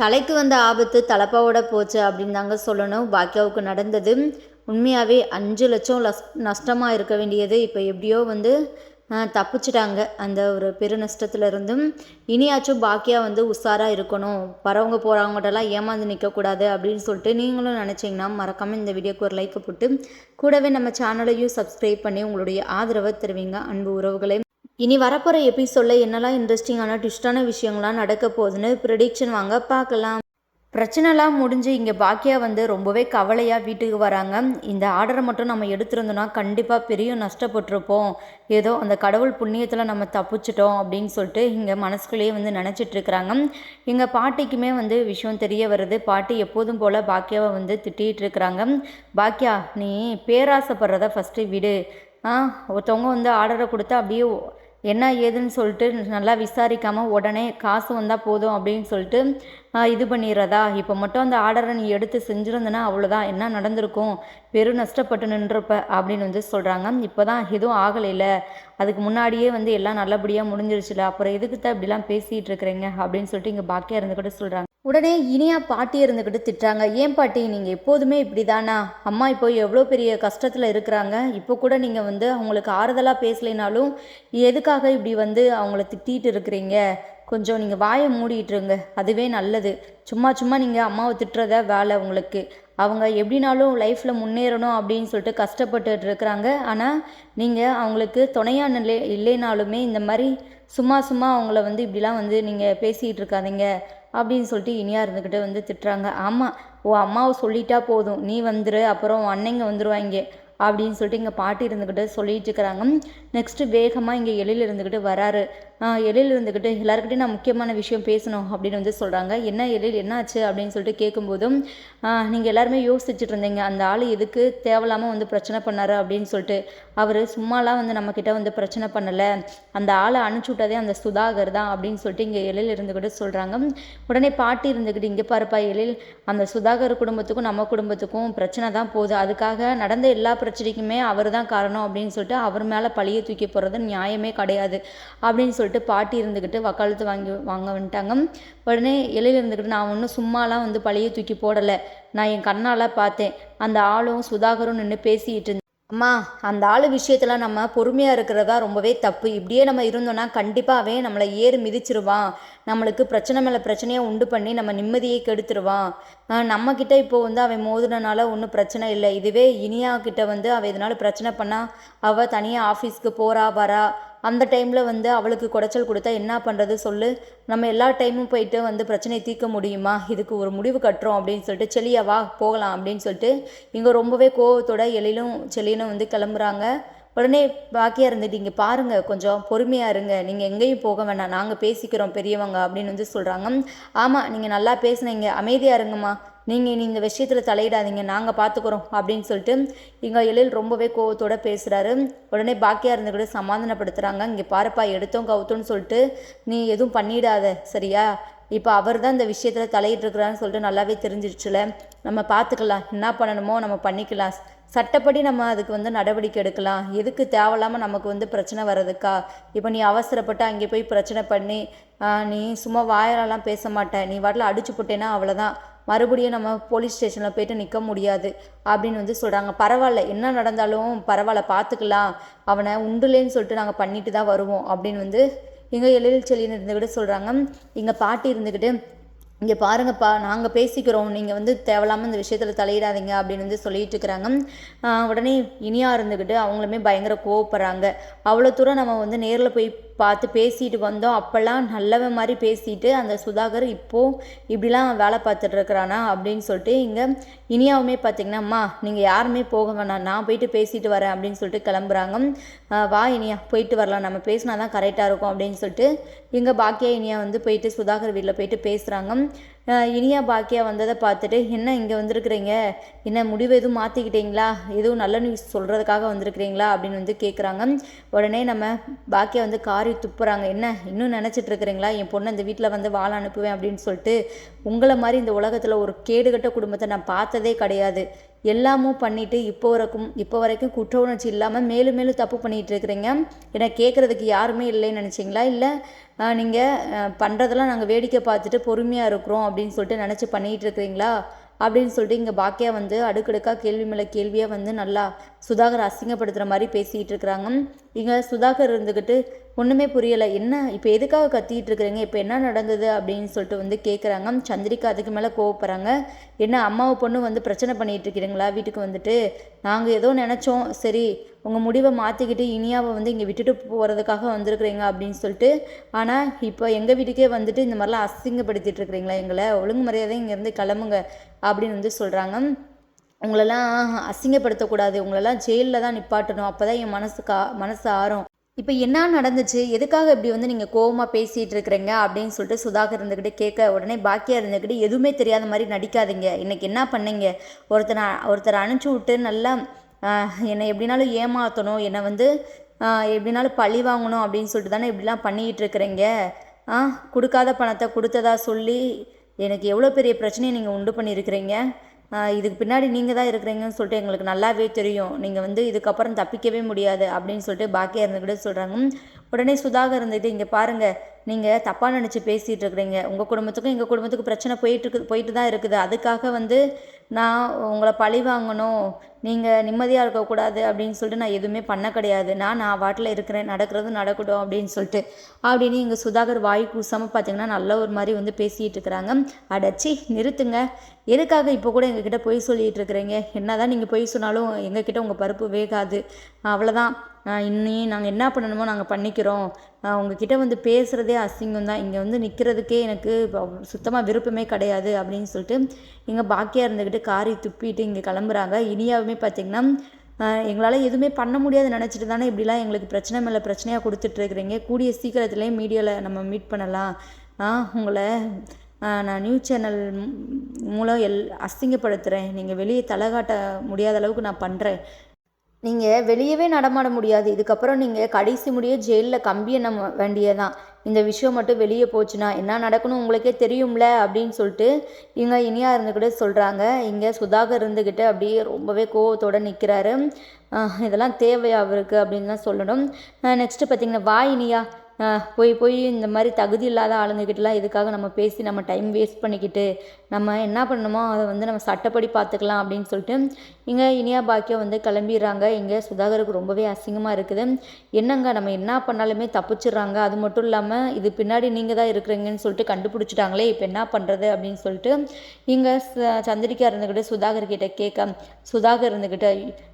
தலைக்கு வந்த ஆபத்து தலப்பாவோட போச்சு அப்படின்னு தாங்க சொல்லணும். பாக்கியாவுக்கு நடந்தது உண்மையாகவே அஞ்சு லட்சம் லஸ் நஷ்டமாக இருக்க வேண்டியது. இப்போ எப்படியோ வந்து தப்பிச்சிட்டாங்க அந்த ஒரு பெரு நஷ்டத்துலேருந்தும். இனியாச்சும் பாக்கியா வந்து உஷாராக இருக்கணும். வரவங்க போகிறவங்ககிட்டலாம் ஏமாந்து நிற்கக்கூடாது அப்படின்னு சொல்லிட்டு நீங்களும் நினச்சிங்கன்னா மறக்காமல் இந்த வீடியோக்கு ஒரு லைக்கை போட்டு கூடவே நம்ம சேனலையும் சப்ஸ்கிரைப் பண்ணி உங்களுடைய ஆதரவை தருவீங்க. அன்பு உறவுகளை. இனி வரப்போகிற எபிசோடில் என்னெல்லாம் இன்ட்ரெஸ்டிங்கான ட்விஸ்டான விஷயங்கள்லாம் நடக்க போகுதுன்னு ப்ரிடிக்ஷன் வாங்க பார்க்கலாம். பிரச்சனைலாம் முடிஞ்சு இங்கே பாக்கியா வந்து ரொம்பவே கவலையாக வீட்டுக்கு வராங்க. இந்த ஆர்டரை மட்டும் நம்ம எடுத்துருந்தோன்னா கண்டிப்பாக பெரிய நஷ்டப்பட்டிருப்போம். ஏதோ அந்த கடவுள் புண்ணியத்தில் நம்ம தப்பிச்சிட்டோம் அப்படின்னு சொல்லிட்டு இங்கே மனசுக்குள்ளேயே வந்து நினச்சிட்ருக்குறாங்க எங்கள் பாட்டிக்குமே வந்து விஷயம் தெரிய வருது. பாட்டி எப்போதும் போல் பாக்கியாவை வந்து திட்டிகிட்டு இருக்கிறாங்க. பாக்கியா நீ பேராசைப்படுறத ஃபஸ்ட்டு விடு. ஆ ஒருத்தவங்க வந்து ஆர்டரை கொடுத்தா அப்படியே என்ன ஏதுன்னு சொல்லிட்டு நல்லா விசாரிக்காமல் உடனே காசு வந்தால் போதும் அப்படின்னு சொல்லிட்டு இது பண்ணிடுறதா? இப்போ மட்டும் அந்த ஆர்டரை நீ எடுத்து செஞ்சுருந்தனா அவ்வளோதான் என்ன நடந்திருக்கும்? பெரு நஷ்டப்பட்டு நின்றுப்ப அப்படின்னு வந்து சொல்கிறாங்க இப்போ தான் எதுவும் ஆகலைல. அதுக்கு முன்னாடியே வந்து எல்லாம் நல்லபடியாக முடிஞ்சிருச்சுல. அப்புறம் எதுக்கு தான் இப்படிலாம் பேசிகிட்டு இருக்கிறீங்க? அப்படின்னு சொல்லிட்டு இங்கே பாக்கியா கூட சொல்கிறாங்க உடனே இனியா பாட்டி இருந்துக்கிட்டு திட்டுறாங்க. ஏன் பாட்டி நீங்கள் எப்போதுமே இப்படி தானா அம்மா இப்போ எவ்வளோ பெரிய கஷ்டத்தில் இருக்கிறாங்க. இப்போ கூட நீங்கள் வந்து அவங்களுக்கு ஆறுதலாக பேசலைனாலும் எதுக்காக இப்படி வந்து அவங்கள திட்டிகிட்டு இருக்கிறீங்க? கொஞ்சம் நீங்கள் வாயை மூடிட்டுருங்க அதுவே நல்லது. சும்மா சும்மா நீங்கள் அம்மாவை திட்டுறத வேலை உங்களுக்கு. அவங்க எப்படினாலும் லைஃப்பில் முன்னேறணும் அப்படின்னு சொல்லிட்டு கஷ்டப்பட்டுட்டு இருக்கிறாங்க. ஆனால் நீங்கள் அவங்களுக்கு துணையாக நிலை இல்லைனாலுமே இந்த மாதிரி சும்மா சும்மா அவங்கள வந்து இப்படிலாம் வந்து நீங்கள் பேசிகிட்டு இருக்காதீங்க. அப்படின்னு சொல்லிட்டு இனியா இருந்துக்கிட்டு வந்து திட்டுறாங்க. ஆமாம் ஓ அம்மாவை சொல்லிட்டா போதும். நீ வந்துரு அப்புறம் அன்னைங்க வந்துடுவாங்க அப்படின்னு சொல்லிட்டு இங்கே பாட்டி இருந்துக்கிட்டு சொல்லிட்டு இருக்கிறாங்க. நெக்ஸ்ட்டு வேகமாக இங்கே எழில் இருந்துக்கிட்டு வராரு. எழில் இருந்துக்கிட்டு எல்லாருக்கிட்டையும் நான் முக்கியமான விஷயம் பேசணும் அப்படின்னு வந்து சொல்கிறாங்க என்ன எழில் என்னாச்சு? அப்படின்னு சொல்லிட்டு கேட்கும்போதும் நீங்கள் எல்லாருமே யோசிச்சுட்டு இருந்தீங்க. அந்த ஆள் எதுக்கு தேவையில்லாமல் வந்து பிரச்சனை பண்ணாரு? அப்படின்னு சொல்லிட்டு அவர் சும்மாலாம் வந்து நம்மக்கிட்ட வந்து பிரச்சனை பண்ணலை. அந்த ஆளை அனுப்பிச்சி விட்டதே அந்த சுதாகர் தான் அப்படின்னு சொல்லிட்டு இங்கே எழில் இருந்துக்கிட்டு சொல்கிறாங்க உடனே பாட்டி இருந்துக்கிட்டு இங்கே பாருப்பா எழில் அந்த சுதாகர் குடும்பத்துக்கும் நம்ம குடும்பத்துக்கும் பிரச்சனை தான் போகுது. அதுக்காக நடந்த எல்லா பிரச்சனைக்குமே அவர் தான் காரணம் அப்படின்னு சொல்லிட்டு அவர் மேலே பழியை தூக்கி போகிறது நியாயமே கிடையாது அப்படின்னு சொல்லிட்டு பாட்டி இருந்துக்கிட்டு வக்காலத்து வாங்கி வாங்க வந்துட்டாங்க. உடனே இலையில் இருந்துக்கிட்டு நான் ஒன்றும் சும்மாலாம் வந்து பழைய தூக்கி போடலை. நான் என் கண்ணால் பார்த்தேன். அந்த ஆளும் சுதாகரும் நின்று பேசிக்கிட்டு இருந்தேன் அம்மா அந்த ஆள் விஷயத்தில் நம்ம பொறுமையாக இருக்கிறதா ரொம்பவே தப்பு. இப்படியே நம்ம இருந்தோம்னா கண்டிப்பாகவே நம்மளை ஏறு மிதிச்சிருவான். நம்மளுக்கு பிரச்சனை மேலே பிரச்சனையாக உண்டு பண்ணி நம்ம நிம்மதியை கெடுத்துருவான். நம்மக்கிட்ட இப்போ வந்து அவன் மோதுனனால ஒன்றும் பிரச்சனை இல்லை. இதுவே இனியா கிட்ட வந்து அவள் இதனால் பிரச்சனை பண்ணால் அவள் தனியாக ஆஃபீஸ்க்கு போகிறா வரா. அந்த டைமில் வந்து அவளுக்கு குடைச்சல் கொடுத்தா என்ன பண்ணுறது சொல்லு? நம்ம எல்லா டைமும் போயிட்டு வந்து பிரச்சனையை தீர்க்க முடியுமா? இதுக்கு ஒரு முடிவு கட்டுறோம் அப்படின்னு சொல்லிட்டு செலியா வா போகலாம் அப்படின்னு சொல்லிட்டு இங்கே ரொம்பவே கோவத்தோட எழிலும் செலியனும் வந்து கிளம்புறாங்க. உடனே பாக்கியாக இருந்துட்டு இங்கே பாருங்கள் கொஞ்சம் பொறுமையாக இருங்க. நீங்கள் எங்கேயும் போக வேண்டாம் நாங்கள் பேசிக்கிறோம் பெரியவங்க அப்படின்னு வந்து சொல்கிறாங்க ஆமாம் நீங்கள் நல்லா பேசுனீங்க. அமைதியாக இருங்கம்மா. நீங்கள் இனி இந்த விஷயத்தில் தலையிடாதீங்க நாங்கள் பார்த்துக்குறோம் அப்படின்னு சொல்லிட்டு இங்கே எழில் ரொம்பவே கோவத்தோடு பேசுகிறாரு உடனே பாக்கியாக கூட சமாதானப்படுத்துகிறாங்க இங்கே பாருப்பா எடுத்தோம் கவுத்தோன்னு சொல்லிட்டு நீ எதுவும் பண்ணிடாத சரியா? இப்போ அவர் தான் இந்த விஷயத்தில் தலையிட்டுருக்கிறான்னு சொல்லிட்டு நல்லாவே தெரிஞ்சிருச்சுல. நம்ம பார்த்துக்கலாம் என்ன பண்ணணுமோ நம்ம பண்ணிக்கலாம். சட்டப்படி நம்ம அதுக்கு வந்து நடவடிக்கை எடுக்கலாம். எதுக்கு தேவையில்லாமல் நமக்கு வந்து பிரச்சனை வர்றதுக்கா? இப்போ நீ அவசரப்பட்டு அங்கே போய் பிரச்சனை பண்ணி நீ சும்மா வாயாலலாம் பேச மாட்டேன் நீ வாட்டில் அடிச்சு போட்டேன்னா அவ்வளோதான் மறுபடியும் நம்ம போலீஸ் ஸ்டேஷனில் போயிட்டு நிற்க முடியாது அப்படின்னு வந்து சொல்கிறாங்க பரவாயில்ல என்ன நடந்தாலும் பரவாயில்ல பார்த்துக்கலாம் அவனை உண்டுலேன்னு சொல்லிட்டு நாங்கள் பண்ணிட்டு தான் வருவோம் அப்படின்னு வந்து எங்கள் எழில் செல்லின்னு இருந்துக்கிட்டு சொல்கிறாங்க எங்கள் பாட்டி இருந்துக்கிட்டு இங்கே பாருங்கப்பா நாங்கள் பேசிக்கிறோம். நீங்கள் வந்து தேவையில்லாமல் இந்த விஷயத்தில் தலையிடாதீங்க அப்படின்னு வந்து சொல்லிட்டு இருக்கிறாங்க. உடனே இனியாக இருந்துக்கிட்டு அவங்களுமே பயங்கர கோவப்படுறாங்க. அவ்வளோ தூரம் நம்ம வந்து நேரில் போய் பார்த்து பேசிட்டு வந்தோம். அப்போல்லாம் நல்லவன் மாதிரி பேசிட்டு அந்த சுதாகர் இப்போது இப்படிலாம் வேலை பார்த்துட்டு இருக்கிறானா அப்படின்னு சொல்லிட்டு இங்கே இனியாவுமே பார்த்தீங்கன்னா அம்மா நீங்கள் யாருமே போக வேணாம். நான் போயிட்டு பேசிட்டு வரேன். அப்படின்னு சொல்லிட்டு கிளம்புறாங்க. வா இனியா போயிட்டு வரலாம். நம்ம பேசினா தான் கரெக்டாக இருக்கும். அப்படின்னு சொல்லிட்டு இங்கே பாக்கியா இனியா வந்து போயிட்டு சுதாகர் வீட்டில் போயிட்டு பேசுகிறாங்க இனியா பாக்கியா வந்ததை பார்த்துட்டு என்ன இங்கே வந்திருக்கிறீங்க? என்ன முடிவு எதுவும் மாற்றிக்கிட்டீங்களா எதுவும் நல்ல நியூஸ் சொல்கிறதுக்காக வந்திருக்கிறீங்களா? அப்படின்னு வந்து கேட்குறாங்க உடனே நம்ம பாக்கியா வந்து காரி துப்புறாங்க. என்ன இன்னும் நினச்சிட்டு இருக்கிறீங்களா? என் பொண்ணை இந்த வீட்டில் வந்து வாழ அனுப்புவேன் அப்படின்னு சொல்லிட்டு உங்களை மாதிரி இந்த உலகத்தில் ஒரு கேடுகட்ட குடும்பத்தை நான் பார்த்ததே கிடையாது. எல்லாமும் பண்ணிவிட்டு இப்போ வரைக்கும் இப்போ வரைக்கும் குற்ற உணர்ச்சி இல்லாமல் மேலும் மேலும் தப்பு பண்ணிகிட்டு இருக்கிறீங்க. ஏன்னா கேட்குறதுக்கு யாருமே இல்லைன்னு நினச்சிங்களா? இல்லை நீங்கள் பண்ணுறதெல்லாம் நாங்கள் வேடிக்கை பார்த்துட்டு பொறுமையாக இருக்கிறோம் அப்படின்னு சொல்லிட்டு நினச்சி பண்ணிகிட்டு இருக்கிறீங்களா? அப்படின்னு சொல்லிட்டு இங்கே பாக்கியா வந்து அடுக்கடுக்காக கேள்வி மேலே கேள்வியாக வந்து நல்லா சுதாகர் அசிங்கப்படுத்துகிற மாதிரி பேசிகிட்டு இருக்கிறாங்க. இங்கே சுதாகர் இருந்துக்கிட்டு ஒன்றுமே புரியலை. என்ன? இப்போ எதுக்காக கத்திட்டு இருக்கிறீங்க? இப்போ என்ன நடந்தது? அப்படின்னு சொல்லிட்டு வந்து கேட்குறாங்க சந்திரிகா அதுக்கு மேலே கோவப்படுறாங்க. என்ன அம்மாவை பொண்ணு வந்து பிரச்சனை பண்ணிகிட்டு இருக்கிறீங்களா? வீட்டுக்கு வந்துட்டு? நாங்கள் ஏதோ நினச்சோம். சரி உங்கள் முடிவை மாற்றிக்கிட்டு இனியாவை வந்து இங்கே விட்டுட்டு போகிறதுக்காக வந்திருக்கிறீங்க அப்படின்னு சொல்லிட்டு ஆனால் இப்போ எங்கள் வீட்டுக்கே வந்துட்டு இந்த மாதிரிலாம் அசிங்கப்படுத்திட்டு இருக்கிறீங்களா எங்களை? ஒழுங்கு மரியாதை இங்கேருந்து கிளம்புங்க அப்படின்னு வந்து சொல்கிறாங்க உங்களெல்லாம் அசிங்கப்படுத்தக்கூடாது. உங்களெல்லாம் ஜெயிலில் தான் நிப்பாட்டணும். அப்போ தான் என் மனசு கா மனசு ஆறும். இப்போ என்ன நடந்துச்சு? எதுக்காக இப்படி வந்து நீங்கள் கோவமாக பேசிகிட்டு இருக்கிறீங்க அப்படின்னு சொல்லிட்டு சுதாகர் இருந்துக்கிட்டு கேட்க உடனே பாக்கியாக இருந்துக்கிட்டு எதுவுமே தெரியாத மாதிரி நடிக்காதீங்க. இன்றைக்கி என்ன பண்ணீங்க? ஒருத்தனை ஒருத்தரை அனுப்பிச்சி விட்டு நல்லா என்னை எப்படினாலும் ஏமாற்றணும் என்னை வந்து எப்படினாலும் பழி வாங்கணும் அப்படின்னு சொல்லிட்டு தானே இப்படிலாம் பண்ணிக்கிட்டு இருக்கிறீங்க? கொடுக்காத பணத்தை கொடுத்ததா சொல்லி எனக்கு எவ்வளோ பெரிய பிரச்சனையை நீங்கள் உண்டு பண்ணியிருக்கிறீங்க? இதுக்கு பின்னாடி நீங்கள் தான் இருக்கிறீங்கன்னு சொல்லிட்டு எங்களுக்கு நல்லாவே தெரியும். நீங்கள் வந்து இதுக்கப்புறம் தப்பிக்கவே முடியாது அப்படின்னு சொல்லிட்டு பாக்கியா இருந்துக்கிட்டு சொல்கிறாங்க. உடனே சுதாகர் இருந்துட்டு இங்கே பாருங்கள் நீங்கள் தப்பாக நினச்சி பேசிகிட்டு இருக்கிறீங்க. உங்கள் குடும்பத்துக்கும் எங்கள் குடும்பத்துக்கும் பிரச்சனை போயிட்டு போயிட்டு தான் இருக்குது. அதுக்காக வந்து நான் உங்களை பழி வாங்கணும். நீங்கள் நிம்மதியாக இருக்கக்கூடாது அப்படின்னு சொல்லிட்டு நான் எதுவுமே பண்ண கிடையாது. நான் நான் வாட்டில் இருக்கிறேன். நடக்கிறது நடக்கட்டும் அப்படின்னு சொல்லிட்டு. அப்படின்னு இங்கே சுதாகர் வாய் கூசாமல் பார்த்தீங்கன்னா நல்ல ஒரு மாதிரி வந்து பேசிகிட்டு இருக்கிறாங்க. அடச்சி நிறுத்துங்க. எதுக்காக இப்போ கூட எங்ககிட்ட பொய் சொல்லிகிட்டு இருக்கிறீங்க? என்ன தான் நீங்கள் பொய் சொன்னாலும் எங்ககிட்ட உங்கள் பருப்பு வேகாது. அவ்வளோதான் இன்னி நாங்கள் என்ன பண்ணணுமோ நாங்கள் பண்ணிக்கிறோம். உங்ககிட்ட வந்து பேசுகிறதே அசிங்கம் தான் இங்கே வந்து நிற்கிறதுக்கே எனக்கு சுத்தமாக விருப்பமே கிடையாது அப்படின்னு சொல்லிட்டு இங்கே பாக்கியாக இருந்துக்கிட்டு காரி துப்பிட்டு இங்கே கிளம்புறாங்க. இனியாவுமே பார்த்திங்கன்னா எங்களால் எதுவுமே பண்ண முடியாது நினச்சிட்டு தானே இப்படிலாம் எங்களுக்கு பிரச்சனை மேலே பிரச்சனையாக கொடுத்துட்ருக்குறீங்க கூடிய சீக்கிரத்துலேயே மீடியாவில் நம்ம மீட் பண்ணலாம். உங்களை நான் நியூஸ் சேனல் மூலம் எல் அசிங்கப்படுத்துகிறேன் நீங்கள் வெளியே தலை காட்ட முடியாத அளவுக்கு நான் பண்ணுறேன் நீங்கள் வெளியவே நடமாட முடியாது. இதுக்கப்புறம் நீங்கள் கடைசி முடிய ஜெயிலில் கம்பி எண்ண வேண்டியதான் இந்த விஷயம் மட்டும் வெளியே போச்சுன்னா என்ன நடக்கணும் உங்களுக்கே தெரியும்ல அப்படின்னு சொல்லிட்டு இங்கே இனியா இருந்துக்கிட்டு சொல்கிறாங்க இங்கே சுதாகர் இருந்துக்கிட்டு அப்படியே ரொம்பவே கோவத்தோடு நிற்கிறாரு இதெல்லாம் தேவையா அவருக்கு அப்படின்னு தான் சொல்லணும். நெக்ஸ்ட்டு பார்த்தீங்கன்னா வா இனியா. போய் போய் இந்த மாதிரி தகுதி இல்லாத ஆளுங்கக்கிட்டலாம் இதுக்காக நம்ம பேசி நம்ம டைம் வேஸ்ட் பண்ணிக்கிட்டு நம்ம என்ன பண்ணணுமோ அதை வந்து நம்ம சட்டப்படி பார்த்துக்கலாம் அப்படின்னு சொல்லிட்டு இங்கே இனியா பாக்கியம் வந்து கிளம்பிடுறாங்க. இங்கே சுதாகருக்கு ரொம்பவே அசிங்கமாக இருக்குது. என்னங்க நம்ம என்ன பண்ணாலுமே தப்பிச்சிடுறாங்க. அது மட்டும் இல்லாமல் இது பின்னாடி நீங்கள் தான் இருக்கிறீங்கன்னு சொல்லிட்டு கண்டுபிடிச்சிட்டாங்களே இப்போ என்ன பண்ணுறது அப்படின்னு சொல்லிட்டு இங்கே சந்திரிக்கா இருந்துக்கிட்டு சுதாகர் கிட்டே கேட்க சுதாகர் இருந்துக்கிட்ட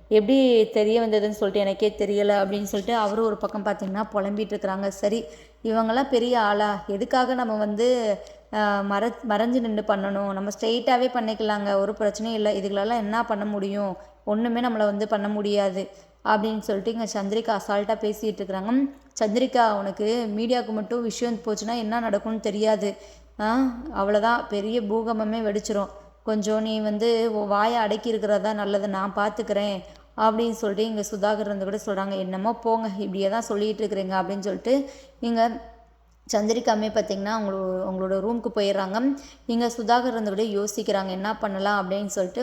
எப்படி தெரிய வந்ததுன்னு சொல்லிட்டு எனக்கே தெரியலை அப்படின்னு சொல்லிட்டு அவரும் ஒரு பக்கம் பார்த்திங்கன்னா புலம்பிகிட்டு இருக்கிறாங்க. சரி இவங்கெல்லாம் பெரிய ஆளா? எதுக்காக நம்ம வந்து மற மறைஞ்சு நின்று பண்ணணும்? நம்ம ஸ்ட்ரெயிட்டாகவே பண்ணிக்கலாங்க. ஒரு பிரச்சனையும் இல்லை. இதுகளெல்லாம் என்ன பண்ண முடியும்? ஒன்றுமே நம்மளை வந்து பண்ண முடியாது. அப்படின்னு சொல்லிட்டு இங்கே சந்திரிகா அசால்ட்டாக பேசிகிட்டு இருக்கிறாங்க. சந்திரிகா உனக்கு மீடியாவுக்கு மட்டும் விஷயம் போச்சுன்னா என்ன நடக்கும்னு தெரியாது. அவ்வளோதான் பெரிய பூகம்பமே வெடிச்சிரும். கொஞ்சம் நீ வந்து வாயை அடக்கி இருக்கிறதா நல்லது நான் பார்த்துக்கிறேன் அப்படின்னு சொல்லிட்டு இங்கே சுதாகர் இருந்து கூட சொல்கிறாங்க என்னமோ போங்க இப்படியே தான் சொல்லிகிட்டு இருக்கிறீங்க அப்படின்னு சொல்லிட்டு இங்கே சந்திரிகாமே பார்த்திங்கன்னா அவங்களோட அவங்களோட ரூமுக்கு போயிடுறாங்க. இங்கே சுதாகர் இருந்தபடி யோசிக்கிறாங்க என்ன பண்ணலாம்? அப்படின்னு சொல்லிட்டு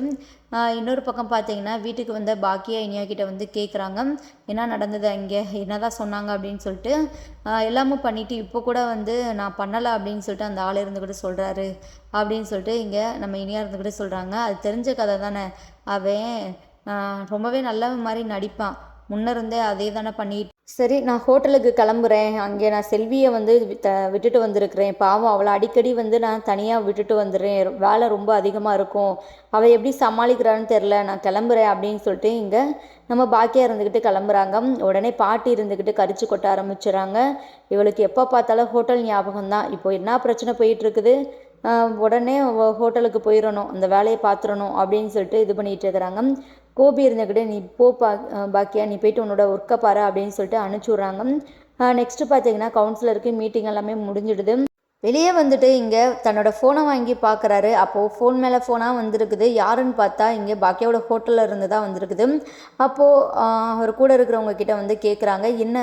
இன்னொரு பக்கம் பார்த்தீங்கன்னா வீட்டுக்கு வந்த பாக்கியா இனியா கிட்ட வந்து கேட்குறாங்க என்ன நடந்தது அங்கே? என்ன தான் சொன்னாங்க? அப்படின்னு சொல்லிட்டு எல்லாமும் பண்ணிவிட்டு இப்போ கூட வந்து நான் பண்ணலை அப்படின்னு சொல்லிட்டு அந்த ஆள் இருந்துக்கிட்டு சொல்கிறாரு அப்படின்னு சொல்லிட்டு இங்கே நம்ம இனியா இருந்துக்கிட்டு சொல்கிறாங்க அது தெரிஞ்ச கதை தானே. அவன் ரொம்பவே நல்ல மாதிரி நடிப்பான். முன்னிருந்தே அதே தானே பண்ணிட்டு. சரி நான் ஹோட்டலுக்கு கிளம்புறேன். அங்கே நான் செல்வியை வந்து விட்டுட்டு வந்திருக்கிறேன். பாவம் அவளை அடிக்கடி வந்து நான் தனியாக விட்டுட்டு வந்துடுறேன். வேலை ரொம்ப அதிகமாக இருக்கும். அவள் எப்படி சமாளிக்கிறான்னு தெரில நான் கிளம்புறேன் அப்படின்னு சொல்லிட்டு இங்கே நம்ம பாக்கியாக இருந்துக்கிட்டு கிளம்புறாங்க. உடனே பாட்டி இருந்துக்கிட்டு கரிச்சு கொட்ட ஆரம்பிச்சுறாங்க. இவளுக்கு எப்போ பார்த்தாலும் ஹோட்டல் ஞாபகம் தான் இப்போ என்ன பிரச்சனை போயிட்டுருக்குது உடனே ஹோட்டலுக்கு போயிடணும் அந்த வேலையை பார்த்துடணும் அப்படின்னு சொல்லிட்டு இது பண்ணிகிட்டு இருக்கிறாங்க. கோபி இருந்தக்கிட்ட நீ போ பா பாக்கியா நீ போயிட்டு உன்னோட ஒர்க்கை பாரு அப்படின்னு சொல்லிட்டு அனுப்பிச்சி விட்றாங்க. நெக்ஸ்ட்டு பார்த்தீங்கன்னா கவுன்சிலருக்கு மீட்டிங் எல்லாமே முடிஞ்சிடுது. வெளியே வந்துட்டு இங்கே தன்னோட ஃபோனை வாங்கி பார்க்குறாரு அப்போது ஃபோன் மேலே ஃபோனாக வந்திருக்குது. யாருன்னு பார்த்தா இங்கே பாக்கியாவோட ஹோட்டலில் இருந்து தான் வந்திருக்குது. அப்போது அவர் கூட இருக்கிறவங்க கிட்ட வந்து கேட்குறாங்க என்ன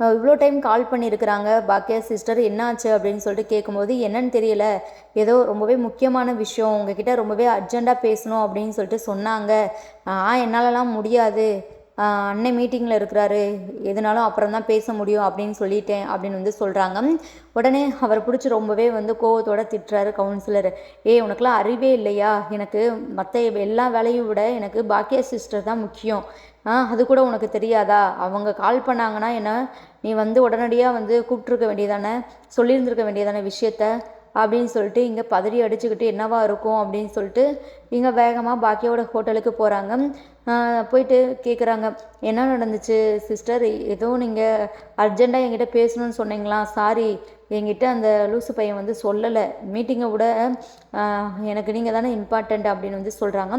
இவ்வளோ டைம் கால் பண்ணியிருக்கிறாங்க பாக்கியா சிஸ்டர் என்னாச்சு அப்படின்னு சொல்லிட்டு கேட்கும்போது என்னன்னு தெரியல. ஏதோ ரொம்பவே முக்கியமான விஷயம். உங்ககிட்ட ரொம்பவே அர்ஜெண்ட்டாக பேசணும் அப்படின்னு சொல்லிட்டு சொன்னாங்க. ஆ என்னாலலாம் முடியாது. அண்ணன் மீட்டிங்கில் இருக்கிறாரு. எதுனாலும் அப்புறம் தான் பேச முடியும் அப்படின்னு சொல்லிட்டேன் அப்படின்னு வந்து சொல்கிறாங்க உடனே அவர் பிடிச்சி ரொம்பவே வந்து கோவத்தோட திட்டுறாரு கவுன்சிலர் ஏ உனக்குலாம் அறிவே இல்லையா? எனக்கு மற்ற எல்லா வேலையும் விட எனக்கு பாக்கியா சிஸ்டர் தான் முக்கியம். ஆ அது கூட உனக்கு தெரியாதா? அவங்க கால் பண்ணாங்கன்னா என்ன நீ வந்து உடனடியாக வந்து கூப்பிட்ருக்க வேண்டியதானே? சொல்லியிருந்திருக்க வேண்டியதான விஷயத்த? அப்படின்னு சொல்லிட்டு இங்கே பதறி அடிச்சுக்கிட்டு என்னவா இருக்கும் அப்படின்னு சொல்லிட்டு இங்கே வேகமாக பாக்கியோட ஹோட்டலுக்கு போகிறாங்க போயிட்டு கேட்குறாங்க என்ன நடந்துச்சு சிஸ்டர் ஏதோ நீங்கள் அர்ஜெண்ட்டாக என்கிட்ட பேசணும்னு சொன்னீங்களா? சாரி என்கிட்ட அந்த லூசு பையன் வந்து சொல்லலை. மீட்டிங்கை விட எனக்கு நீங்கள் தானே இம்பார்ட்டண்ட் அப்படின்னு வந்து சொல்கிறாங்க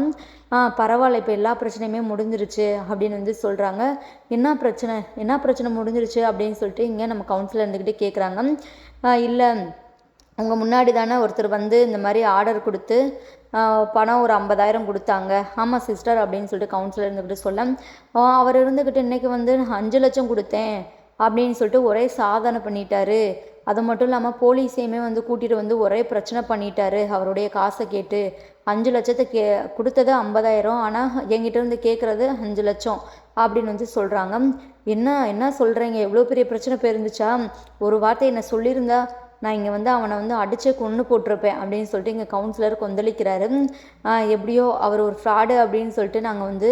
பரவாயில்ல இப்போ எல்லா பிரச்சனையுமே முடிஞ்சிருச்சு அப்படின்னு வந்து சொல்கிறாங்க என்ன பிரச்சனை? என்ன பிரச்சனை முடிஞ்சிருச்சு அப்படின்னு சொல்லிட்டு இங்கே நம்ம கவுன்சிலர் இருந்துக்கிட்டு கேட்குறாங்க இல்லை. உங்கள் முன்னாடி தானே ஒருத்தர் வந்து இந்த மாதிரி ஆர்டர் கொடுத்து பணம் ஒரு ஐம்பதாயிரம் கொடுத்தாங்க. ஆமாம் சிஸ்டர் அப்படின்னு சொல்லிட்டு கவுன்சிலர் இருந்துக்கிட்டு சொல்ல அவர் இருந்துக்கிட்டு இன்றைக்கி வந்து அஞ்சு லட்சம் கொடுத்தேன் அப்படின்னு சொல்லிட்டு ஒரே சாதனை பண்ணிட்டாரு. அது மட்டும் இல்லாமல் போலீஸையுமே வந்து கூட்டிகிட்டு வந்து ஒரே பிரச்சனை பண்ணிட்டாரு. அவருடைய காசை கேட்டு அஞ்சு லட்சத்தை கே கொடுத்தது ஐம்பதாயிரம் ஆனால் எங்கிட்ட இருந்து கேட்குறது அஞ்சு லட்சம் அப்படின்னு வந்து சொல்கிறாங்க என்ன என்ன சொல்கிறீங்க எவ்வளோ பெரிய பிரச்சனை போயிருந்துச்சா? ஒரு வார்த்தை என்ன சொல்லியிருந்தா நான் இங்கே வந்து அவனை வந்து அடித்து கொன்று போட்டிருப்பேன் அப்படின்னு சொல்லிட்டு இங்கே கவுன்சிலர் கொந்தளிக்கிறாரு. எப்படியோ அவர் ஒரு ஃப்ராடு அப்படின்னு சொல்லிட்டு நாங்கள் வந்து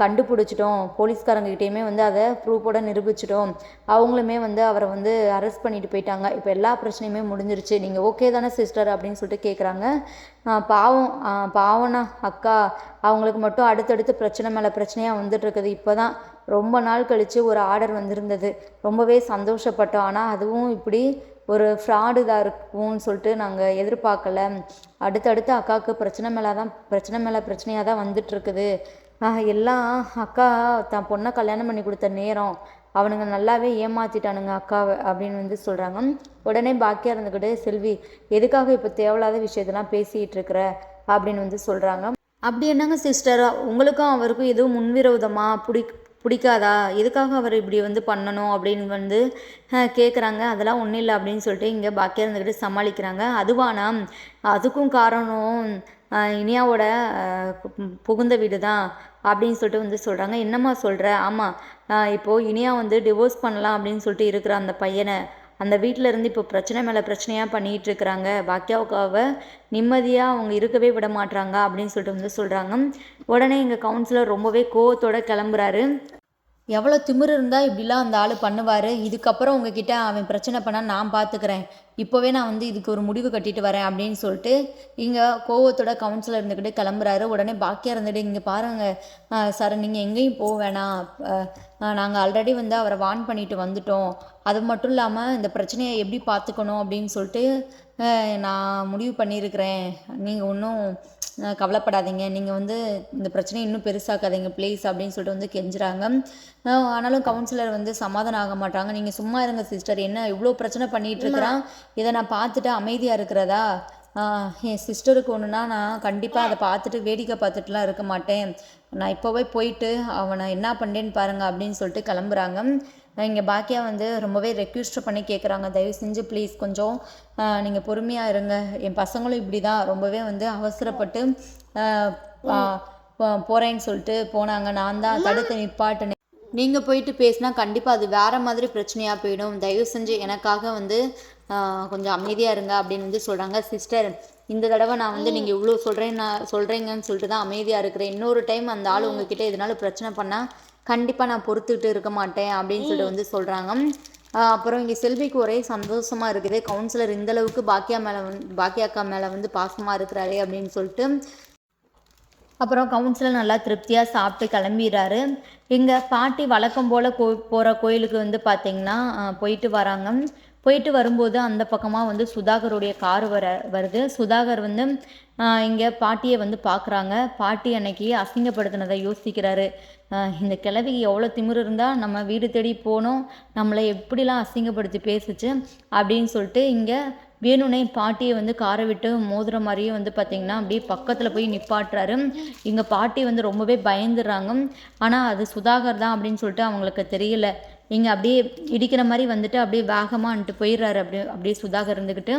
கண்டுபிடிச்சிட்டோம். போலீஸ்காரங்ககிட்டேயுமே வந்து அதை ப்ரூஃபோட நிரூபிச்சிட்டோம். அவங்களுமே வந்து அவரை வந்து அரெஸ்ட் பண்ணிட்டு போயிட்டாங்க. இப்போ எல்லா பிரச்சனையுமே முடிஞ்சிருச்சு. நீங்கள் ஓகே தானே சிஸ்டர் அப்படின்னு சொல்லிட்டு கேட்குறாங்க பாவம் பாவனா அக்கா அவங்களுக்கு மட்டும் அடுத்தடுத்து பிரச்சனை மேலே பிரச்சனையாக வந்துட்டுருக்குது இப்போ தான் ரொம்ப நாள் கழித்து ஒரு ஆர்டர் வந்திருந்தது. ரொம்பவே சந்தோஷப்பட்டோம். ஆனால் அதுவும் இப்படி ஒரு ஃப்ராடு இதாக இருக்கும்னு சொல்லிட்டு நாங்கள் எதிர்பார்க்கல. அடுத்தடுத்து அக்காவுக்கு பிரச்சனை மேலே தான் பிரச்சனை மேலே பிரச்சனையாக தான் வந்துட்டுருக்குது எல்லாம் அக்கா தான் பொண்ணை கல்யாணம் பண்ணி கொடுத்த நேரம். அவனுங்க நல்லாவே ஏமாத்திட்டானுங்க அக்காவை அப்படின்னு வந்து சொல்கிறாங்க உடனே பாக்கியாக இருந்துக்கிட்டு செல்வி எதுக்காக இப்போ தேவையில்லாத விஷயத்தெல்லாம் பேசிகிட்டு இருக்கிற? அப்படின்னு வந்து சொல்கிறாங்க அப்படி என்னங்க சிஸ்டர் உங்களுக்கும் அவருக்கும் எதுவும் முன்விரோதமாக பிடி பிடிக்காதா? எதுக்காக அவர் இப்படி வந்து பண்ணணும் அப்படின்னு வந்து கேட்குறாங்க அதெல்லாம் ஒன்றும் இல்லை அப்படின்னு சொல்லிட்டு இங்கே பாக்கியா இருந்துக்கிட்டு சமாளிக்கிறாங்க. அதுவானா? அதுக்கும் காரணம் இனியாவோட புகுந்த வீடு தான் அப்படின்னு சொல்லிட்டு வந்து சொல்கிறாங்க என்னம்மா சொல்கிற ஆமாம் இப்போது இனியா வந்து டிவோர்ஸ் பண்ணலாம் அப்படின்னு சொல்லிட்டு இருக்கிற அந்த பையனை அந்த வீட்டில் இருந்து இப்போ பிரச்சனை மேலே பிரச்சனையாக பண்ணிகிட்டு இருக்கிறாங்க பாக்கியாவுக்காக நிம்மதியாக அவங்க இருக்கவே விட மாட்றாங்க அப்படின்னு சொல்லிட்டு வந்து சொல்கிறாங்க உடனே எங்கள் கவுன்சிலர் ரொம்பவே கோவத்தோட கிளம்புறாரு. எவ்வளோ திமிரு இருந்தால் இப்படிலாம் அந்த ஆள் பண்ணுவார். இதுக்கப்புறம் உங்ககிட்ட அவன் பிரச்சனை பண்ணால் நான் பார்த்துக்கிறேன் இப்போவே நான் வந்து இதுக்கு ஒரு முடிவு கட்டிட்டு வரேன் அப்படின்னு சொல்லிட்டு இங்கே கோவத்தோட கவுன்சிலர் இருந்துக்கிட்டு கிளம்புறாரு. உடனே பாக்கியா இருந்துட்டு இங்கே பாருங்கள் சார் நீங்கள் எங்கேயும் போக வேணாம். நாங்கள் ஆல்ரெடி வந்து அவரை வார்ன் பண்ணிட்டு வந்துட்டோம். அது மட்டும் இல்லாமல் இந்த பிரச்சனையை எப்படி பார்த்துக்கணும் அப்படின்னு சொல்லிட்டு நான் முடிவு பண்ணியிருக்கிறேன். நீங்கள் ஒன்றும் கவலைப்படாதீங்க. நீங்கள் வந்து இந்த பிரச்சனையை இன்னும் பெருசாக்காதீங்க ப்ளீஸ் அப்படின்னு சொல்லிட்டு வந்து கெஞ்சுறாங்க. ஆனாலும் கவுன்சிலர் வந்து சமாதானம் ஆக மாட்டாங்க. நீங்கள் சும்மா இருங்க சிஸ்டர் என்ன இவ்வளோ பிரச்சனை பண்ணிட்டு இருக்கிறான்? இதை நான் பார்த்துட்டு அமைதியாக இருக்கிறதா? என் சிஸ்டருக்கு ஒன்றுனா நான் கண்டிப்பாக அதை பார்த்துட்டு வேடிக்கை பார்த்துட்டுலாம் இருக்க மாட்டேன். நான் இப்போவே போயிட்டு அவனை என்ன பண்ணேன்னு பாருங்க அப்படின்னு சொல்லிட்டு கிளம்புறாங்க. இங்கே பாக்கியா வந்து ரொம்பவே ரெக்யூஸ்ட் பண்ணி கேட்குறாங்க தயவு செஞ்சு ப்ளீஸ் கொஞ்சம் நீங்கள் பொறுமையாக இருங்க. என் பசங்களும் இப்படி தான் ரொம்பவே வந்து அவசரப்பட்டு போகிறேன்னு சொல்லிட்டு போனாங்க. நான் தான் தடுத்து நிப்பாட்டினேன். நீங்கள் போயிட்டு பேசினா கண்டிப்பாக அது வேறு மாதிரி பிரச்சனையாக போயிடும். தயவு செஞ்சு எனக்காக வந்து கொஞ்சம் அமைதியாக இருங்க அப்படின்னு வந்து சொல்கிறாங்க சிஸ்டர் இந்த தடவை நான் வந்து நீங்கள் இவ்வளோ சொல்கிறேன் நான் சொல்கிறீங்கன்னு சொல்லிட்டு தான் அமைதியாக இருக்கிறேன். இன்னொரு டைம் அந்த ஆள் உங்ககிட்ட எதனால பிரச்சனை பண்ணால் கண்டிப்பாக நான் பொறுத்துக்கிட்டு இருக்க மாட்டேன் அப்படின்னு சொல்லிட்டு வந்து சொல்கிறாங்க அப்புறம் இங்கே செல்விக்கு ஒரே சந்தோஷமாக இருக்குது. கவுன்சிலர் இந்த அளவுக்கு பாக்கியா மேலே வந்து பாக்கியா அக்கா மேலே வந்து பாசமாக இருக்கிறாரே அப்படின்னு சொல்லிட்டு அப்புறம் கவுன்சிலர் நல்லா திருப்தியாக சாப்பிட்டு கிளம்பிடுறாரு. எங்கள் பாட்டி வழக்கம் போல் கோ போகிற கோயிலுக்கு வந்து பார்த்திங்கன்னா போயிட்டு வராங்க. போயிட்டு வரும்போது அந்த பக்கமாக வந்து சுதாகருடைய கார் வர வருது. சுதாகர் வந்து இங்கே பாட்டியை வந்து பார்க்குறாங்க பாட்டி அன்னைக்கு அசிங்கப்படுத்தினதை யோசிக்கிறாரு. இந்த கிழவிக்கு எவ்வளோ திமிரு இருந்தால் நம்ம வீடு தேடி போனோம். நம்மளை எப்படிலாம் அசிங்கப்படுத்தி பேசுச்சு அப்படின்னு சொல்லிட்டு இங்கே வேணும்னே பாட்டியை வந்து காரை விட்டு மோதுற மாதிரியே வந்து பார்த்திங்கன்னா அப்படியே பக்கத்தில் போய் நிப்பாட்டுறாரு. இங்கே பாட்டி வந்து ரொம்பவே பயந்துடுறாங்க. ஆனால் அது சுதாகர் தான் அப்படின்னு சொல்லிட்டு அவங்களுக்கு தெரியல. இங்கே அப்படியே இடிக்கிற மாதிரி வந்துட்டு அப்படியே வேகமாக போயிடுறாரு அப்படியே அப்படியே சுதாகர் இருந்துக்கிட்டு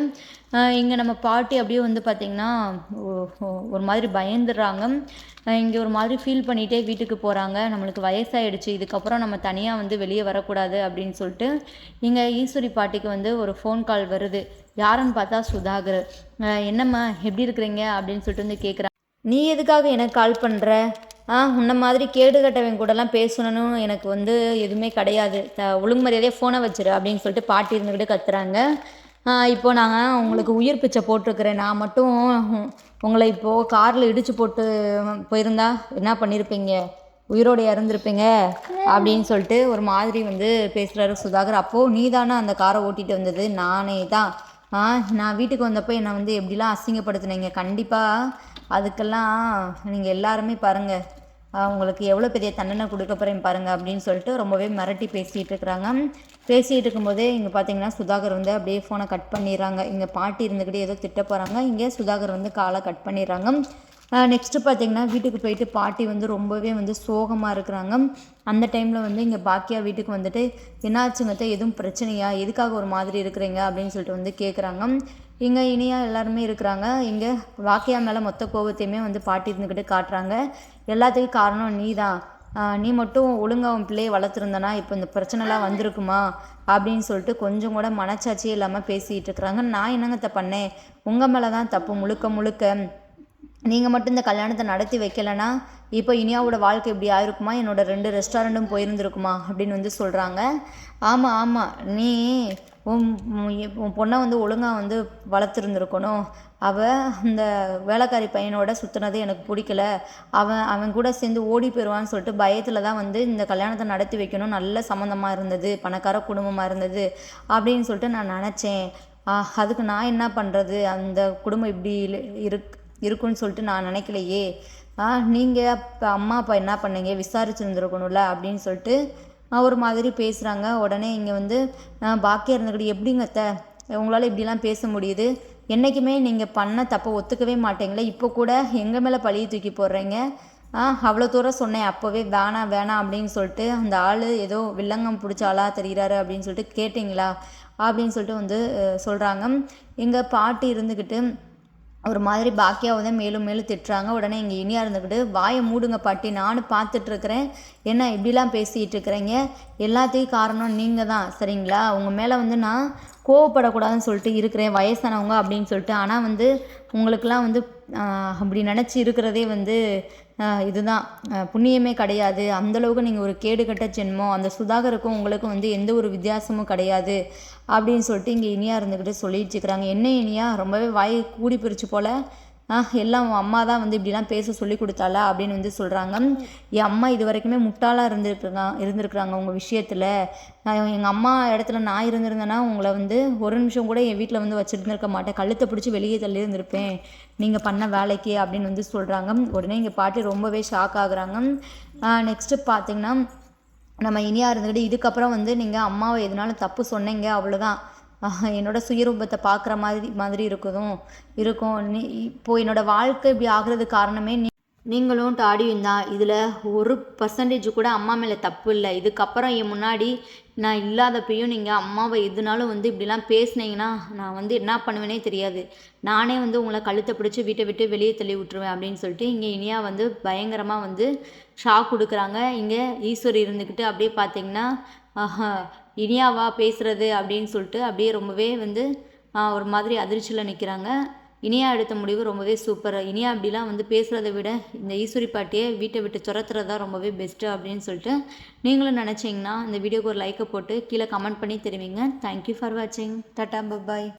இங்கே நம்ம பாட்டி அப்படியே வந்து பார்த்திங்கன்னா ஒரு மாதிரி பயந்துடுறாங்க. இங்கே ஒரு மாதிரி ஃபீல் பண்ணிகிட்டே வீட்டுக்கு போகிறாங்க நம்மளுக்கு வயசாகிடுச்சு இதுக்கப்புறம் நம்ம தனியாக வந்து வெளியே வரக்கூடாது அப்படின்னு சொல்லிட்டு இங்கே ஈஸ்வரி பாட்டிக்கு வந்து ஒரு ஃபோன் கால் வருது. யாருன்னு பார்த்தா சுதாகர். என்னம்மா எப்படி இருக்கிறீங்க? அப்படின்னு சொல்லிட்டு வந்து கேட்குறான் நீ எதுக்காக எனக்கு கால் பண்ணுற ஆ உன்ன மாதிரி கேடு கட்டவன் கூடலாம் பேசணும்னு எனக்கு வந்து எதுவுமே கிடையாது. த ஒழுங்கு மரியாதையாக ஃபோனை வச்சிரு அப்படின்னு சொல்லிட்டு பாட்டி இருந்துக்கிட்டு கத்துறாங்க. இப்போ நாங்கள் உங்களுக்கு உயிர் பிச்சை போட்டிருக்கிறேன். நான் மட்டும் உங்களை இப்போது காரில் இடித்து போட்டு போயிருந்தா என்ன பண்ணியிருப்பீங்க உயிரோடு இறந்துருப்பீங்க? அப்படின்னு சொல்லிட்டு ஒரு மாதிரி வந்து பேசுகிறாரு சுதாகர். அப்போது நீ தானே அந்த காரை ஓட்டிகிட்டு வந்தது. நானே தான் நான் வீட்டுக்கு வந்தப்போ என்னை வந்து எப்படிலாம் அசிங்கப்படுத்தினீங்க? கண்டிப்பாக அதுக்கெல்லாம் நீங்கள் எல்லாருமே பாருங்கள் உங்களுக்கு எவ்வளோ பெரிய தண்டனை கொடுக்க போகிறேன் பாருங்கள் அப்படின்னு சொல்லிட்டு ரொம்பவே மிரட்டி பேசிகிட்டு இருக்கிறாங்க. பேசிகிட்டு இருக்கும்போதே இங்கே பார்த்தீங்கன்னா சுதாகர் வந்து அப்படியே ஃபோனை கட் பண்ணிடுறாங்க. இங்கே பாட்டி இருந்துக்கிட்டே ஏதோ திட்ட போகிறாங்க இங்கே சுதாகர் வந்து காலை கட் பண்ணிடுறாங்க. நெக்ஸ்ட்டு பார்த்திங்கன்னா வீட்டுக்கு போயிட்டு பாட்டி வந்து ரொம்பவே வந்து சோகமாக இருக்கிறாங்க. அந்த டைமில் வந்து இங்கே பாக்கியா வீட்டுக்கு வந்துட்டு என்னாச்சுங்கத்த எதுவும் பிரச்சனையா? எதுக்காக ஒரு மாதிரி இருக்கிறீங்க? அப்படின்னு சொல்லிட்டு வந்து கேட்குறாங்க இங்கே இனியாக எல்லாருமே இருக்கிறாங்க. இங்கே வாக்கியா மேலே மொத்த கோபத்தையுமே வந்து பாட்டி இருந்துக்கிட்டு காட்டுறாங்க. எல்லாத்துக்கும் காரணம் நீ தான் நீ மட்டும் ஒழுங்காக உன் பிள்ளையை வளர்த்துருந்தனா இப்போ இந்த பிரச்சனைலாம் வந்திருக்குமா? அப்படின்னு சொல்லிட்டு கொஞ்சம் கூட மனச்சாட்சியே இல்லாமல் பேசிகிட்டு இருக்கிறாங்க. நான் என்னங்க பண்ணேன்? உங்கள் மேலே தான் தப்பு. முழுக்க முழுக்க நீங்கள் மட்டும் இந்த கல்யாணத்தை நடத்தி வைக்கலைன்னா இப்போ இனியாவோட வாழ்க்கை இப்படி ஆயிருக்குமா? என்னோட ரெண்டு ரெஸ்டாரண்ட்டும் போயிருந்துருக்குமா? அப்படின்னு வந்து சொல்கிறாங்க ஆமாம் ஆமாம் நீ உன் உன் பொண்ணை வந்து ஒழுங்காக வந்து வளர்த்துருந்துருக்கணும். அவள் அந்த வேலைக்காரி பையனோட சுற்றுனது எனக்கு பிடிக்கல. அவன் அவன் கூட சேர்ந்து ஓடி போயிடுவான்னு சொல்லிட்டு பயத்தில் தான் வந்து இந்த கல்யாணத்தை நடத்தி வைக்கணும். நல்ல சம்மந்தமாக இருந்தது பணக்கார குடும்பமாக இருந்தது அப்படின்னு சொல்லிட்டு நான் நினச்சேன். அதுக்கு நான் என்ன பண்ணுறது அந்த குடும்பம் இப்படி இருக் இருக்கும்னு சொல்லிட்டு நான் நினைக்கலையே. நீங்கள் அப்போ அம்மா அப்பா என்ன பண்ணீங்க? விசாரிச்சுருந்துருக்கணும்ல அப்படின்னு சொல்லிட்டு ஒரு மாதிரி பேசுகிறாங்க உடனே இங்கே வந்து பாக்கியம் இருந்துக்கிட்டு எப்படிங்க அத்தை? உங்களால் இப்படிலாம் பேச முடியுது. என்றைக்குமே நீங்கள் பண்ண தப்பை ஒத்துக்கவே மாட்டீங்களே. இப்போ கூட எங்கள் மேலே பழியை தூக்கி போடுறீங்க? ஆ அவ்வளோ தூரம் சொன்னேன். அப்போவே வேணாம் வேணாம் அப்படின்னு சொல்லிட்டு அந்த ஆள் ஏதோ வில்லங்கம் பிடிச்ச ஆளாக தெரிகிறாரு அப்படின்னு சொல்லிட்டு கேட்டிங்களா? அப்படின்னு சொல்லிட்டு வந்து சொல்கிறாங்க எங்கள் பாட்டி இருந்துக்கிட்டு ஒரு மாதிரி பாக்கியாவை தான் மேலும் மேலும் திட்டுறாங்க. உடனே இங்கே இனியாக இருந்துக்கிட்டு வாயை மூடுங்க பாட்டி நானும் பார்த்துட்ருக்குறேன். என்ன இப்படிலாம் பேசிகிட்டு இருக்கிறீங்க எல்லாத்தையும் காரணம் நீங்கள் தான் சரிங்களா? உங்கள் மேலே வந்து நான் கோவப்படக்கூடாதுன்னு சொல்லிட்டு இருக்கிறேன். வயசானவங்க அப்படின்னு சொல்லிட்டு ஆனால் வந்து உங்களுக்கெல்லாம் வந்து அப்படி நினச்சி இருக்கிறதே வந்து இதுதான். புண்ணியமே கிடையாது. அந்தளவுக்கு நீங்கள் ஒரு கேடுகட்ட ஜென்மம் அந்த சுதாகருக்கும் உங்களுக்கும் வந்து எந்த ஒரு வித்தியாசமும் கிடையாது அப்படின்னு சொல்லிட்டு இங்கே இனியா இருந்துக்கிட்டு சொல்லிட்டு இருக்கிறாங்க. என்ன இனியா? ரொம்பவே வாய் கூடி பிரிச்சு போல். எல்லாம் அம்மா தான் வந்து இப்படிலாம் பேச சொல்லி கொடுத்தாளா அப்படின்னு வந்து சொல்கிறாங்க என் அம்மா இது வரைக்குமே முட்டாளாக இருந்திருக்குறாங்க இருந்திருக்கிறாங்க உங்கள் விஷயத்தில் எங்கள் அம்மா இடத்துல நான் இருந்திருந்தேன்னா உங்களை வந்து ஒரு நிமிஷம் கூட என் வீட்டில் வந்து வச்சுருந்துருக்க மாட்டேன். கழுத்தை பிடிச்சி வெளியே தள்ளி இருந்திருப்பேன். நீங்கள் பண்ண வேலைக்கு அப்படின்னு வந்து சொல்கிறாங்க உடனே இங்கே பாட்டி ரொம்பவே ஷாக் ஆகுறாங்க. நெக்ஸ்ட்டு பார்த்தீங்கன்னா நம்ம இனியாக இருந்துக்கிட்டு இதுக்கப்புறம் வந்து நீங்கள் அம்மாவை எதுனாலும் தப்பு சொன்னீங்க அவ்வளோதான் என்னோடய சுயரூபத்தை பார்க்குற மாதிரி மாதிரி இருக்குதும் இருக்கும். நீ இப்போது என்னோடய வாழ்க்கை இப்படி ஆகிறது காரணமே நீ நீங்களும் டாடியும் தான். இதில் ஒரு பர்சன்டேஜ் கூட அம்மா மேலே தப்பு இல்லை. இதுக்கப்புறம் என் முன்னாடி நான் இல்லாதப்பையும் நீங்கள் அம்மாவை எதுனாலும் வந்து இப்படிலாம் பேசுனீங்கன்னா நான் வந்து என்ன பண்ணுவேனே தெரியாது. நானே வந்து உங்களை கழுத்தை பிடிச்சி வீட்டை விட்டு வெளியே தள்ளி விட்டுருவேன் அப்படின்னு சொல்லிட்டு இங்கே இனியா வந்து பயங்கரமாக வந்து ஷாக் கொடுக்குறாங்க. இங்கே ஈஸ்வரி இருந்துக்கிட்டு அப்படியே பார்த்தீங்கன்னா இனியாவா பேசுகிறது அப்படின்னு சொல்லிட்டு அப்படியே ரொம்பவே வந்து ஒரு மாதிரி அதிர்ச்சியில் நிற்கிறாங்க இனியா எடுத்த முடிவு ரொம்பவே சூப்பர் இனியா அப்படிலாம் வந்து பேசுகிறத விட இந்த ஈஸ்வரி பாட்டியை வீட்டை விட்டு துரத்துறது தான் ரொம்பவே பெஸ்ட்டு அப்படின்னு சொல்லிட்டு நீங்களும் நினச்சிங்கன்னா இந்த வீடியோக்கு ஒரு லைக்கை போட்டு கீழே கமெண்ட் பண்ணி தெரிவிங்க. தேங்க்யூ ஃபார் வாட்சிங் டாட்டா பபாய்